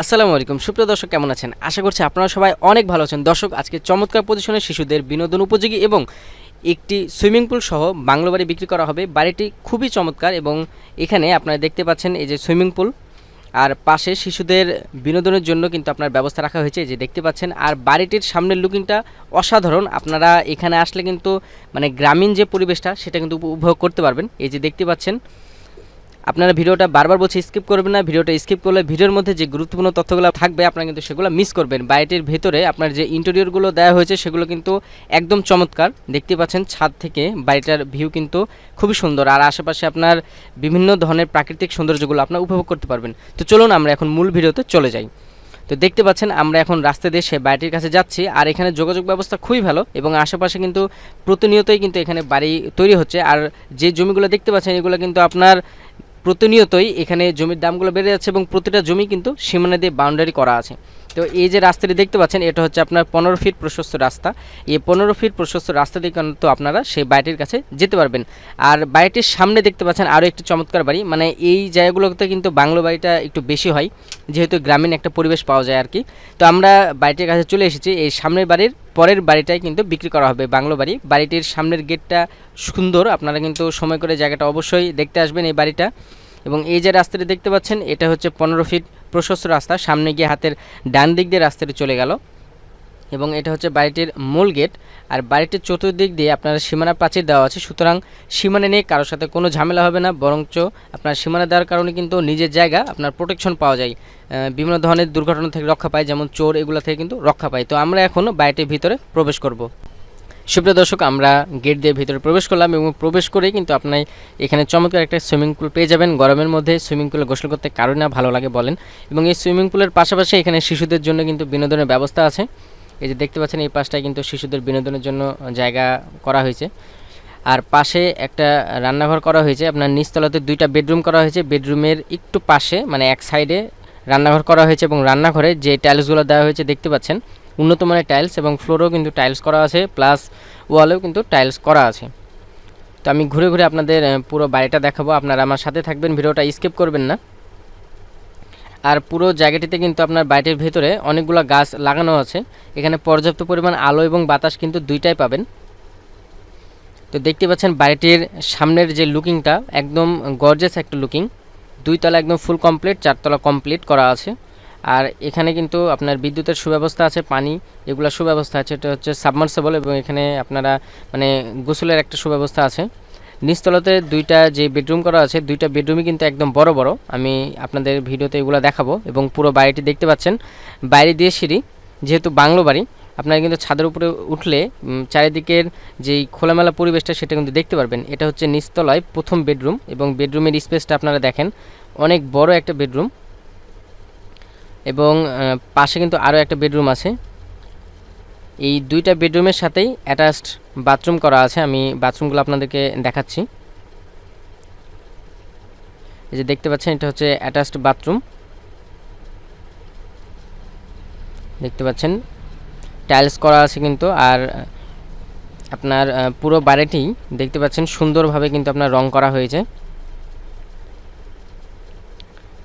আসসালামু আলাইকুম। সুপ্রিয় দর্শক, কেমন আছেন? আশা করছি আপনারা সবাই অনেক ভালো আছেন। দর্শক, আজকে চমৎকার পজিশনে শিশুদের বিনোদন উপযোগী এবং একটি সুইমিং পুল সহ বাংলো বাড়ি বিক্রি করা হবে। বাড়িটি খুবই চমৎকার এবং এখানে আপনারা দেখতে পাচ্ছেন এই যে সুইমিং পুল আর পাশে শিশুদের বিনোদনের জন্য কিন্তু আপনার ব্যবস্থা রাখা হয়েছে। যে দেখতে পাচ্ছেন, আর বাড়িটির সামনের লুকিংটা অসাধারণ। আপনারা এখানে আসলে কিন্তু মানে গ্রামীণ যে পরিবেশটা, সেটা কিন্তু উপভোগ করতে পারবেন। এই যে দেখতে পাচ্ছেন আপনারা ভিডিওটা বারবার বলছি স্কিপ করবেন না। ভিডিওটা স্কিপ করলে ভিডিওর মধ্যে যে গুরুত্বপূর্ণ তথ্যগুলো থাকবে, আপনারা কিন্তু সেগুলো মিস করবেন। বাড়িটির ভেতরে আপনার যে ইন্টেরিয়রগুলো দেওয়া হয়েছে, সেগুলো কিন্তু একদম চমৎকার। দেখতে পাচ্ছেন ছাদ থেকে বাড়িটার ভিউ কিন্তু খুবই সুন্দর। আর আশেপাশে আপনার বিভিন্ন ধরনের প্রাকৃতিক সৌন্দর্যগুলো আপনারা উপভোগ করতে পারবেন। তো চলুন আমরা এখন মূল ভিডিওতে চলে যাই। তো দেখতে পাচ্ছেন আমরা এখন রাস্তা দিয়ে সে বাড়িটির কাছে যাচ্ছি। আর এখানে যোগাযোগ ব্যবস্থা খুবই ভালো এবং আশেপাশে কিন্তু প্রতিনিয়তই কিন্তু এখানে বাড়ি তৈরি হচ্ছে। আর যে জমিগুলো দেখতে পাচ্ছেন, এগুলো কিন্তু আপনার প্রতিনিয়তই এখানে জমির দামগুলো বেড়ে যাচ্ছে এবং প্রতিটা জমি কিন্তু সীমানা দিয়ে বাউন্ডারি করা আছে। তো এই যে রাস্তাটি দেখতে পাচ্ছেন, এটা হচ্ছে আপনার পনেরো ফিট প্রশস্ত রাস্তা। এই পনেরো ফিট প্রশস্ত রাস্তা দিয়ে কিন্তু আপনারা সেই বাড়িটির কাছে যেতে পারবেন। আর বাড়িটির সামনে দেখতে পাচ্ছেন আরও একটি চমৎকার বাড়ি। মানে এই জায়গাগুলোতে কিন্তু বাংলো বাড়িটা একটু বেশি হয়, যেহেতু গ্রামীণ একটা পরিবেশ পাওয়া যায় আর কি তো আমরা বাড়িটির কাছে চলে এসেছি। এই সামনের বাড়ির পরের বাড়িটাই কিন্তু বিক্রি করা হবে বাংলো বাড়ি। বাড়িটির সামনের গেটটা সুন্দর, আপনারা কিন্তু সময় করে জায়গাটা অবশ্যই দেখতে আসবেন এই বাড়িটা। এবং এই যে রাস্তাটি দেখতে পাচ্ছেন, এটা হচ্ছে পনেরো ফিট প্রশস্ত রাস্তা, সামনে গিয়ে হাতের ডান দিক দিয়ে রাস্তাটি চলে গেল। এবং এটা হচ্ছে বাড়িটির মূল গেট। আর বাড়িটির চতুর্দিক দিয়ে আপনার সীমানা প্রাচীর দেওয়া আছে। সুতরাং সীমানা নিয়ে কারোর সাথে কোনো ঝামেলা হবে না, বরঞ্চ আপনার সীমানা দেওয়ার কারণে কিন্তু নিজের জায়গা আপনার প্রোটেকশন পাওয়া যায়। বিভিন্ন ধরনের দুর্ঘটনা থেকে রক্ষা পায়, যেমন চোর, এগুলো থেকে কিন্তু রক্ষা পায়। তো আমরা এখন বাড়িটির ভিতরে প্রবেশ করব। সুপ্রিয় দর্শক, আমরা গেট দিয়ে ভিতরে প্রবেশ করলাম এবং প্রবেশ করেই কিন্তু আপনি এখানে চমৎকার একটা সুইমিং পুল পেয়ে যাবেন। গরমের মধ্যে সুইমিং পুলে গোসল করতে কারও না ভালো লাগে বলেন। এবং এই সুইমিং পুলের পাশাপাশি এখানে শিশুদের জন্য কিন্তু বিনোদনের ব্যবস্থা আছে। এই যে দেখতে পাচ্ছেন, এই পাশটায় কিন্তু শিশুদের বিনোদনের জন্য জায়গা করা হয়েছে। আর পাশে একটা রান্নাঘর করা হয়েছে। আপনার নিচতলাতে দুইটা বেডরুম করা হয়েছে। বেডরুমের একটু পাশে মানে এক সাইডে রান্নাঘর করা হয়েছে এবং রান্নাঘরে যে টাইলসগুলো দেওয়া হয়েছে, দেখতে পাচ্ছেন উন্নত মানের টাইলস এবং ফ্লোরেও কিন্তু টাইলস করা আছে প্লাস ওয়ালেও কিন্তু টাইলস করা আছে। তো আমি ঘুরে ঘুরে আপনাদের পুরো বাড়িটা দেখাবো। আপনারা আমার সাথে থাকবেন, ভিডিওটা স্কিপ করবেন না। আর পুরো জায়গাটিতে কিন্তু আপনার বাড়িটির ভেতরে অনেকগুলো গাছ লাগানো আছে। এখানে পর্যাপ্ত পরিমাণ আলো এবং বাতাস কিন্তু দুইটাই পাবেন। তো দেখতে পাচ্ছেন বাড়িটির সামনের যে লুকিংটা, একদম গর্জেস একটা লুকিং দুইতলা একদম ফুল কমপ্লিট চারতলা কমপ্লিট করা আছে। আর এখানে কিন্তু আপনার বিদ্যুতের সুব্যবস্থা আছে, পানি, এগুলো সুব্যবস্থা আছে, এটা হচ্ছে সাবমার্সেবল এবং এখানে আপনারা মানে গোসলের একটা সুব্যবস্থা আছে। নিচতলাতে দুইটা যে বেডরুম করা আছে, দুইটা বেডরুমই কিন্তু একদম বড় বড়। আমি আপনাদের ভিডিওতে এগুলো দেখাবো এবং পুরো বাড়িটি দেখতে পাচ্ছেন। বাইরে দিয়ে সিঁড়ি, যেহেতু বাংলো বাড়ি, আপনারা কিন্তু ছাদের উপরে উঠলে চারিদিকের যেই খোলামেলা পরিবেশটা সেটা কিন্তু দেখতে পারবেন। এটা হচ্ছে নিচতলায় প্রথম বেডরুম এবং বেডরুমের স্পেসটা আপনারা দেখেন। অনেক বড় একটা বেডরুম এবং পাশে কিন্তু আরও একটা বেডরুম আছে। এই দুইটা বেডরুমের সাথেই অ্যাটাচড বাথরুম করা আছে। আমি বাথরুমগুলো আপনাদেরকে দেখাচ্ছি। এই যে দেখতে পাচ্ছেন, এটা হচ্ছে অ্যাটাচড বাথরুম দেখতে পাচ্ছেন টাইলস করা আছে কিন্তু। আর, আপনার পুরো বাড়িটি দেখতে পাচ্ছেন, সুন্দরভাবে কিন্তু আপনার রং করা হয়েছে।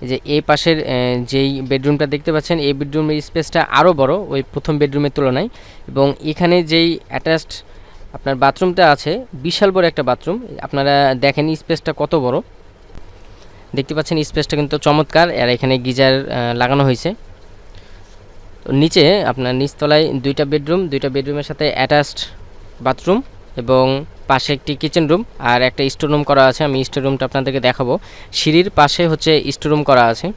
যে এই পাশের যেই বেডরুমটা দেখতে পাচ্ছেন, এই বেডরুমের স্পেসটা আরও বড় ওই প্রথম বেডরুমের তুলনায়। এবং এখানে যেই অ্যাটাচড আপনার বাথরুমটা আছে, বিশাল বড় একটা বাথরুম। আপনারা দেখেন স্পেসটা কত বড়। দেখতে পাচ্ছেন স্পেসটা কিন্তু চমৎকার। আর এখানে গিজার লাগানো হয়েছে। তো নিচে আপনার নিচতলায় দুইটা বেডরুম, দুইটা বেডরুমের সাথে অ্যাটাচড বাথরুম এবং পাশে একটি কিচেন রুম আর একটা স্টোর রুম করা আছে। আমি স্টোর রুমটা আপনাদেরকে দেখাবো। সিঁড়ির পাশে হচ্ছে স্টোর রুম করা আছে।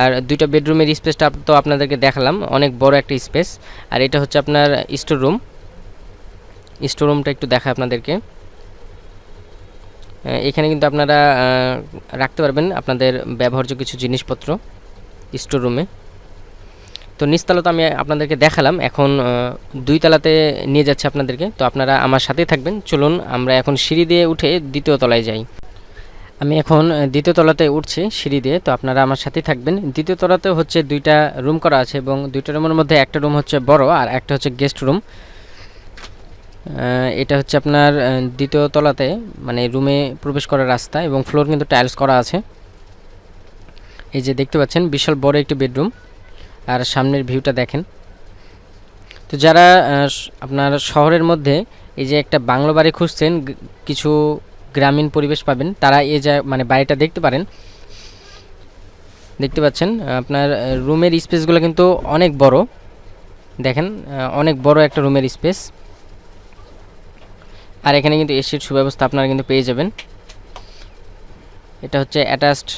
আর দুইটা বেডরুমের স্পেসটা তো আপনাদেরকে দেখালাম। অনেক বড় একটা স্পেস আর এটা হচ্ছে আপনার স্টোর রুম স্টোর রুমটা একটু দেখা আপনাদেরকে। এখানে কিন্তু আপনারা রাখতে পারবেন আপনাদের ব্যবহার্য কিছু জিনিসপত্র স্টোর রুমে তো নিচতলা তো আমি আপনাদেরকে দেখালাম। এখন দুই তলাতে নিয়ে যাচ্ছে আপনাদেরকে। তো আপনারা আমার সাথেই থাকবেন। চলুন, আমরা এখন সিঁড়ি দিয়ে উঠে দ্বিতীয় তলায় যাই। আমি এখন দ্বিতীয় তলাতে উঠছি সিঁড়ি দিয়ে। তো আপনারা আমার সাথেই থাকবেন। দ্বিতীয় তলাতে হচ্ছে দুইটা রুম করা আছে এবং দুইটা রুমের মধ্যে একটা রুম হচ্ছে বড় আর একটা হচ্ছে গেস্ট রুম। এটা হচ্ছে আপনার দ্বিতীয় তলাতে মানে রুমে প্রবেশ করার রাস্তা এবং ফ্লোর কিন্তু টাইলস করা আছে। এই যে দেখতে পাচ্ছেন, বিশাল বড় একটি বেডরুম। আর সামনের ভিউটা দেখেন। তো যারা আপনার শহরের মধ্যে এই যে একটা বাংলো বাড়ি খুঁজছেন কিছু গ্রামীণ পরিবেশ পাবেন, তারা এই যা মানে বাড়িটা দেখতে পারেন। দেখতে পাচ্ছেন, আপনার রুমের স্পেসগুলো কিন্তু অনেক বড়। দেখেন অনেক বড় একটা রুমের স্পেস। আর এখানে কিন্তু এসির সুব্যবস্থা আপনারা কিন্তু পেয়ে যাবেন। এটা হচ্ছে অ্যাটাচড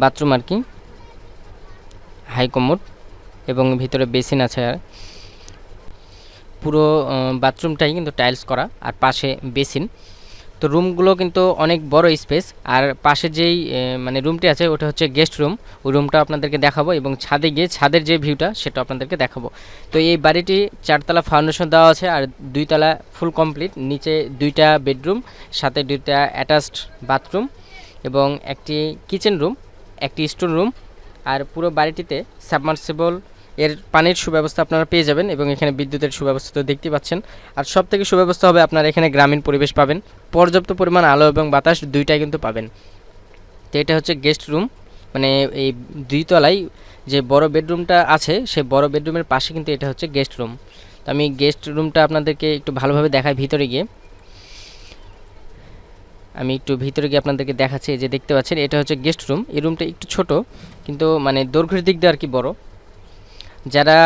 বাথরুম আর কি। হাই কমোড এবং ভিতরে বেসিন আছে আর। পুরো বাথরুমটাই কিন্তু টাইলস করা আর পাশে বেসিন। তো রুমগুলো কিন্তু অনেক বড় স্পেস আর পাশে যেই মানে রুমটি আছে ওটা হচ্ছে গেস্ট রুম। ওই রুমটা আপনাদেরকে দেখাবো এবং ছাদে গিয়ে ছাদের যে ভিউটা সেটা আপনাদেরকে দেখাবো। তো এই বাড়িটি চারতলা ফাউন্ডেশন দেওয়া আছে আর দুইতলা ফুল কমপ্লিট। নিচে দুইটা বেডরুম, সাথে দুইটা অ্যাটাচড বাথরুম এবং একটি কিচেন রুম, একটি স্টোর রুম আর পুরো বাড়িটিতে সাবমার্সিবল এর পানির সুব্যবস্থা আপনারা পেয়ে যাবেন এবং এখানে বিদ্যুতের সুব্যবস্থা তো দেখতে পাচ্ছেন। আর সব থেকে সুব্যবস্থা হবে আপনারা এখানে গ্রামীণ পরিবেশ পাবেন। পর্যাপ্ত পরিমাণ আলো এবং বাতাস দুইটাই কিন্তু পাবেন। তো এটা হচ্ছে গেস্ট রুম মানে এই দুই তলায় যে বড় বেডরুমটা আছে, সেই বড় বেডরুমের পাশে কিন্তু এটা হচ্ছে গেস্ট রুম তো আমি গেস্ট রুমটা আপনাদেরকে একটু ভালোভাবে দেখাই ভিতরে গিয়ে। আমি একটু ভিতরে গিয়ে আপনাদেরকে দেখাচ্ছি যে দেখতে পাচ্ছেন, এটা হচ্ছে গেস্ট রুম এই রুমটা একটু ছোট, কিন্তু মানে দৈর্ঘ্যের দিক দিয়ে আর কি বড়। যারা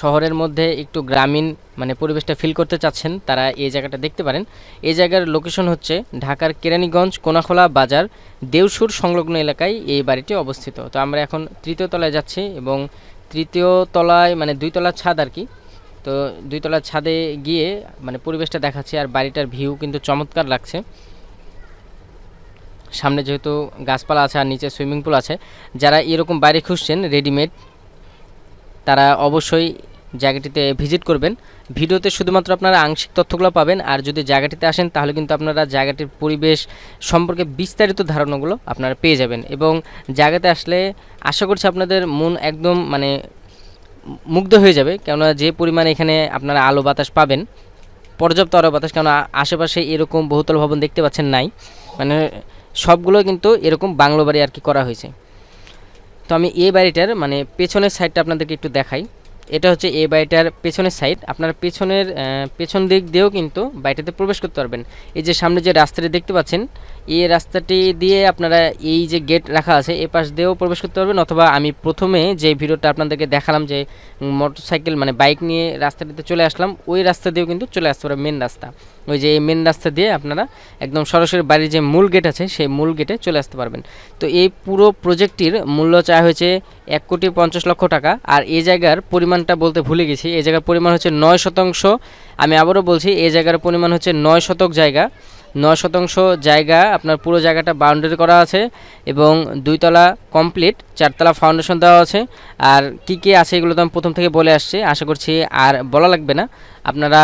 শহরের মধ্যে একটু গ্রামীণ মানে পরিবেশটা ফিল করতে চাচ্ছেন, তারা এই জায়গাটা দেখতে পারেন। এই জায়গার লোকেশন হচ্ছে ঢাকার কেরানীগঞ্জ কোনাখোলা বাজার দেওসুর সংলগ্ন এলাকায় এই বাড়িটি অবস্থিত। তো আমরা এখন তৃতীয় তলায় যাচ্ছি এবং তৃতীয় তলায় মানে দুই তলার ছাদ আর কি। তো দুই তলার ছাদে গিয়ে মানে পরিবেশটা দেখাচ্ছি আর বাড়িটার ভিউ কিন্তু চমৎকার লাগছে। সামনে যেহেতু গাছপালা আছে আর নিচে সুইমিং পুল আছে, যারা এরকম বাইরে খুঁজছেন রেডিমেড, তারা অবশ্যই জায়গাটিতে ভিজিট করবেন। ভিডিওতে শুধুমাত্র আপনারা আংশিক তথ্যগুলো পাবেন, আর যদি জায়গাটিতে আসেন তাহলে কিন্তু আপনারা জায়গাটির পরিবেশ সম্পর্কে বিস্তারিত ধারণাগুলো আপনারা পেয়ে যাবেন। এবং জায়গাতে আসলে আশা করছি আপনাদের মন একদম মানে মুগ্ধ হয়ে যাবে, কেননা যে পরিমাণে এখানে আপনারা আলো বাতাস পাবেন, পর্যাপ্ত আলো বাতাস, কেননা আশেপাশে এরকম বহুতল ভবন দেখতে পাচ্ছেন নাই। মানে সবগুলো কিন্তু এরকম বাংলো বাড়ি আর কি করা হয়েছে। তো আমি এই বাড়িটার মানে পেছনের সাইডটা আপনাদেরকে একটু দেখাই। এটা হচ্ছে এই বাড়িটার পেছনের সাইড আপনার পেছনের পেছন দিক দিয়েও কিন্তু বাড়িটাতে প্রবেশ করতে পারবেন। এই যে সামনে যে রাস্তাটি দেখতে পাচ্ছেন এই রাস্তাটি দিয়ে আপনারা এই যে গেট রাখা আছে এই পাশ দিয়েও প্রবেশ করতে পারবেন অথবা আমি প্রথমে যে ভিডিওটা আপনাদেরকে দেখালাম যে মোটরসাইকেল মানে বাইক নিয়ে রাস্তাটিতে চলে আসলাম, ওই রাস্তা দিয়েও কিন্তু চলে আসতে পারে মেন রাস্তা। ওই যে এই মেন রাস্তা দিয়ে আপনারা একদম সরাসরি বাড়ির যে মূল গেট আছে, সেই মূল গেটে চলে আসতে পারবেন। তো এই পুরো প্রজেক্টটির মূল্য চাওয়া হয়েছে এক কোটি পঞ্চাশ লক্ষ টাকা, আর এই জায়গার পরিমাণটা বলতে ভুলে গেছি। এই জায়গার পরিমাণ হচ্ছে নয় শতাংশ। আমি আবারও বলছি, এই জায়গার পরিমাণ হচ্ছে নয় শতক জায়গা। নয় শতাংশ জায়গা, আপনার পুরো জায়গাটা বাউন্ডারি করা আছে এবং দুইতলা কমপ্লিট চারতলা ফাউন্ডেশন দেওয়া আছে। আর কি কি আছে এগুলো তো আমি প্রথম থেকে বলে আসছি, আশা করছি আর বলা লাগবে না। আপনারা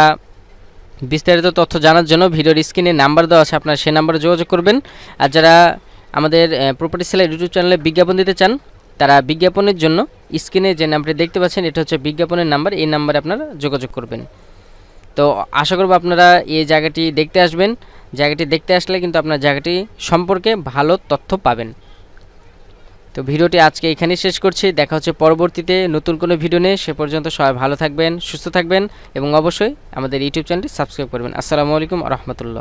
বিস্তারিত তথ্য জানার জন্য ভিডিওর স্ক্রিনে নাম্বার দেওয়া আছে, আপনারা সেই নাম্বারে যোগাযোগ করবেন। আর যারা আমাদের প্রপার্টি সেলার ইউটিউব চ্যানেলে বিজ্ঞাপন দিতে চান, তারা বিজ্ঞাপনের জন্য স্ক্রিনে যে নাম্বারটি দেখতে পাচ্ছেন, এটা হচ্ছে বিজ্ঞাপনের নাম্বার এই নাম্বারে আপনারা যোগাযোগ করবেন। তো আশা করব আপনারা এই জায়গাটি দেখতে আসবেন। জায়গাটি দেখতে আসলে কিন্তু আপনার জায়গাটি সম্পর্কে ভালো তথ্য পাবেন। তো ভিডিওটি আজকে এখানেই শেষ করছি। দেখা হচ্ছে পরবর্তীতে নতুন কোনো ভিডিও নিয়ে। সে পর্যন্ত সবাই ভালো থাকবেন, সুস্থ থাকবেন এবং অবশ্যই আমাদের ইউটিউব চ্যানেলটি সাবস্ক্রাইব করবেন। আসসালামু আলাইকুম রহমতুল্লাহ।